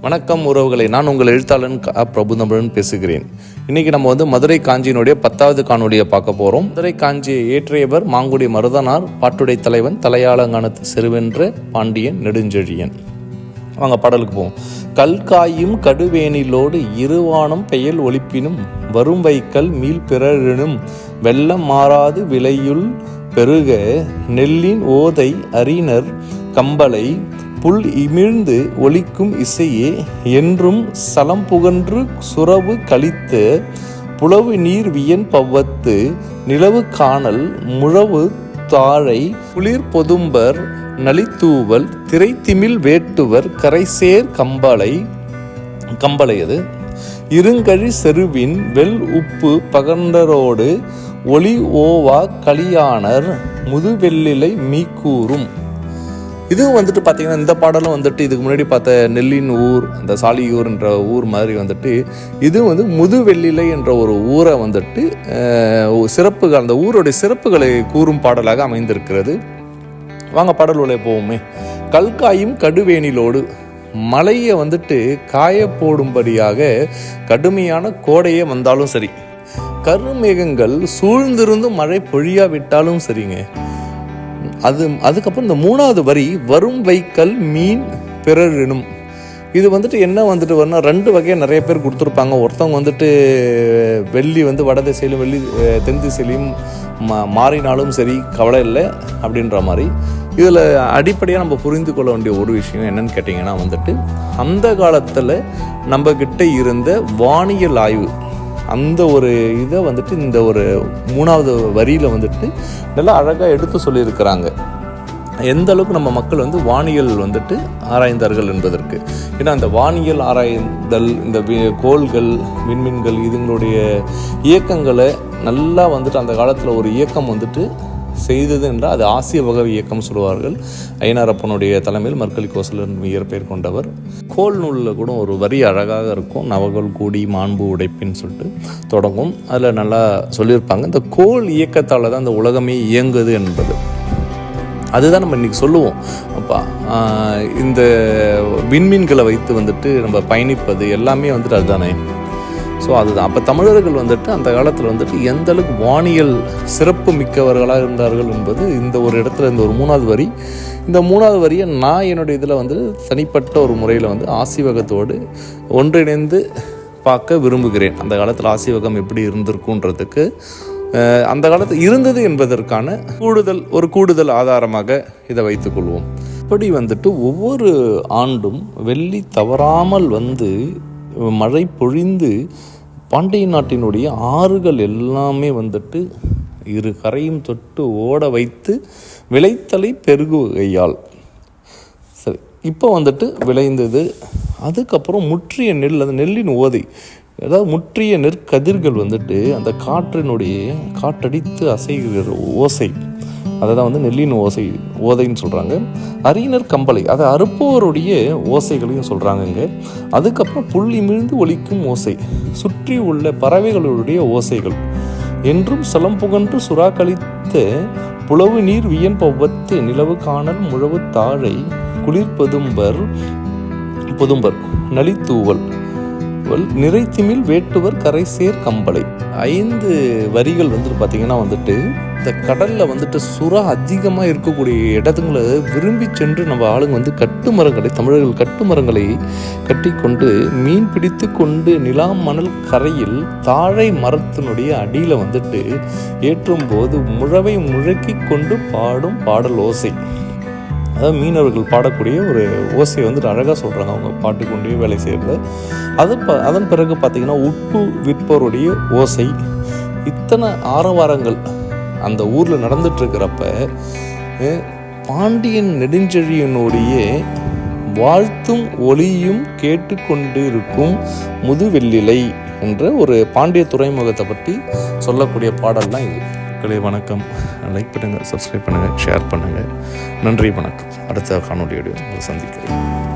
வணக்கம் உறவுகளை நான் உங்கள் எழுத்தாளன் க. பிரபுதமிழன் பேசுகிறேன். இன்னைக்கு நம்ம வந்து மதுரை காஞ்சியினுடைய பத்தாவது காணொலியை பார்க்க போகிறோம் மதுரை காஞ்சியை ஏற்றியவர் மாங்குடி மருதனார் பாட்டுடை தலைவன் தலையாளங்கானத்து செருவென்ற பாண்டியன் நெடுஞ்செழியன். அவங்க பாடலுக்கு போவோம். கல்காயும் கடுவேனிலோடு இருவானம் பெயல் ஒழிப்பினும் வரும் வைக்கல் மீள் பிறரினும் வெள்ளம் மாறாது விலையுள் பெருக நெல்லின் ஓதை அறிஞர் கம்பளை புல் இமிழ்ந்து ஒலிக்கும் இசையே என்றும் சலம் புகன்று சுரவு கழித்த புலவு நீர் வியன் பவ்வத்து நிலவு காணல் முழவு தாழை குளிர் பொதும்பர் நலித்தூவல் திரைத்திமில் வேட்டுவர் கரைசேர் கம்பளை கம்பளையது இருங்கழி செருவின் வெல் உப்பு பகண்டரோடு ஒளி ஓவா கலியானர் முதுவெள்ளிலை மீக்கூறும். இதுவும் வந்துட்டு பார்த்தீங்கன்னா இந்த பாடலும் வந்துட்டு இதுக்கு முன்னாடி பார்த்த நெல்லின் ஊர் இந்த சாலியூர்ன்ற ஊர் மாதிரி வந்துட்டு இது வந்து முதுவெள்ளிலை என்ற ஒரு ஊரை வந்துட்டு சிறப்புகள் அந்த ஊருடைய சிறப்புகளை கூறும் பாடலாக அமைந்திருக்கிறது. வாங்க பாடல் உள்ள போவோமே. கல்காயும் கடுவேனிலோடு மலையை வந்துட்டு காய போடும்படியாக கடுமையான கோடையே வந்தாலும் சரி கருமேகங்கள் சூழ்ந்திருந்து மழை பொழியாவிட்டாலும் சரிங்க. அது அதுக்கப்புறம் இந்த மூணாவது வரி வரும் வைக்கல் மீன் பிறரினும். இது வந்துட்டு என்ன வந்துட்டு வரணும் ரெண்டு வகையாக நிறைய பேர் கொடுத்துருப்பாங்க. ஒருத்தவங்க வந்துட்டு வெள்ளி வந்து வட திசையிலும் வெள்ளி தென் திசையிலையும் மா மாறினாலும் சரி கவலை இல்லை அப்படின்ற மாதிரி. இதில் அடிப்படையாக நம்ம புரிந்து கொள்ள வேண்டிய ஒரு விஷயம் என்னன்னு கேட்டிங்கன்னா வந்துட்டு அந்த காலத்தில் நம்மக்கிட்ட இருந்த வானியல் ஆய்வு அந்த ஒரு இதை வந்துட்டு இந்த ஒரு மூணாவது வரியில் வந்துட்டு நல்லா அழகாக எடுத்து சொல்லியிருக்கிறாங்க. எந்த அளவுக்கு நம்ம மக்கள் வந்து வானியல் வந்துட்டு ஆராய்ந்தார்கள் என்பதற்கு. ஏன்னா அந்த வானியல் ஆராய்ந்தல் இந்த கோள்கள் விண்மீன்கள் இதுங்களுடைய இயக்கங்களை நல்லா வந்துட்டு அந்த காலத்தில் ஒரு இயக்கம் வந்துட்டு செய்தது என்றால் அது ஆசிய வகை இயக்கம் சொல்லுவார்கள் ஐநாரப்பனுடைய தலைமையில் மர்கலி கோசலன் இயற்பெயர் கொண்டவர். கோல் நூலில் கூட ஒரு வரி அழகாக இருக்கும். நவகோல் கூடி மாண்பு உடைப்பின்னு சொல்லிட்டு தொடங்கும். அதில் நல்லா சொல்லியிருப்பாங்க. இந்த கோல் இயக்கத்தால் தான் இந்த உலகமே இயங்குது என்பது. அதுதான் நம்ம இன்னைக்கு சொல்லுவோம். அப்பா இந்த விண்மீன்களை வைத்து வந்துட்டு நம்ம பயணிப்பது எல்லாமே வந்துட்டு அதுதானே? ஸோ அதுதான். அப்போ தமிழர்கள் வந்துட்டு அந்த காலத்தில் வந்துட்டு எந்த அளவுக்கு வானியல் சிறப்பு மிக்கவர்களாக இருந்தார்கள் என்பது இந்த ஒரு இடத்துல இந்த ஒரு மூணாவது வரி. இந்த மூணாவது வரியை நான் என்னுடைய இதில் வந்து தனிப்பட்ட ஒரு முறையில் வந்து ஆசிவகத்தோடு ஒன்றிணைந்து பார்க்க விரும்புகிறேன். அந்த காலத்தில் ஆசிவகம் எப்படி இருந்திருக்குன்றதுக்கு. அந்த காலத்தில் இருந்தது என்பதற்கான கூடுதல் ஒரு கூடுதல் ஆதாரமாக இதை வைத்துக்கொள்வோம் இப்படி வந்துட்டு ஒவ்வொரு ஆண்டும் வெள்ளி தவறாமல் வந்து மழை பொழிந்து பாண்டிய நாட்டினுடைய ஆறுகள் எல்லாமே வந்துட்டு இரு கரையும் தொட்டு ஓட வைத்து விளைத்தலை பெருகுகையால். சரி இப்போ வந்துட்டு விளைந்தது. அதுக்கப்புறம் முற்றிய நெல் அந்த நெல்லின் ஓதை அதாவது முற்றிய நெற்கதிர்கள் வந்துட்டு அந்த காற்றினுடைய காற்றடித்து அசைகிற ஓசை. அதை தான் வந்து நெல்லின் ஓசை ஓதைன்னு சொல்கிறாங்க அறிஞர் கம்பளை அதை அறுப்பவருடைய ஓசைகளையும் சொல்கிறாங்கங்க அதுக்கப்புறம் புள்ளி மீழ்ந்து ஒலிக்கும் ஓசை சுற்றி உள்ள பறவைகளுடைய ஓசைகள். என்றும் சலம் புகன்று சுறா கழித்த புலவு நீர் வியன் நிலவு காணல் முழவு தாழை குளிர்பதும்பர் புதும்பர் நலித்தூவல். வல் நிறைத்திமில் வேட்டுவர் கரைசேர் கம்பளை. ஐந்து வரிகள் வந்துட்டு பார்த்தீங்கன்னா வந்துட்டு இந்த கடலில் வந்துட்டு சுறா அதிகமாக இருக்கக்கூடிய இடத்துங்களை விரும்பி சென்று நம்ம ஆளுங்க வந்து கட்டுமரங்களை தமிழர்கள் கட்டுமரங்களை கட்டிக்கொண்டு மீன் பிடித்து கொண்டு நிலா மணல் கரையில் தாழை மரத்தினுடைய அடியில் வந்துட்டு ஏற்றும் போது முழவை முழக்கி கொண்டு பாடும் பாடல் ஓசை. அதாவது மீனவர்கள் பாடக்கூடிய ஒரு ஓசையை வந்துட்டு அழகாக சொல்கிறாங்க அவங்க பாட்டுக்கொண்டே வேலை செய்கிறது அது ப அதன் பிறகு பார்த்திங்கன்னா உப்பு விற்பவருடைய ஓசை. இத்தனை ஆரவாரங்கள் அந்த ஊரில் நடந்துட்டுருக்கிறப்ப பாண்டியன் நெடுஞ்செழியனுடைய வாழ்த்தும் ஒளியும் கேட்டுக்கொண்டு இருக்கும் முதுவெள்ளிலை என்ற ஒரு பாண்டிய துறைமுகத்தை பற்றி சொல்லக்கூடிய பாடல் தான் இது வணக்கம். லைக் பண்ணுங்கள் சப்ஸ்கிரைப் பண்ணுங்கள் ஷேர் பண்ணுங்கள். நன்றி வணக்கம். அடுத்த காணொலியோடு உங்களை சந்திக்கிறேன்.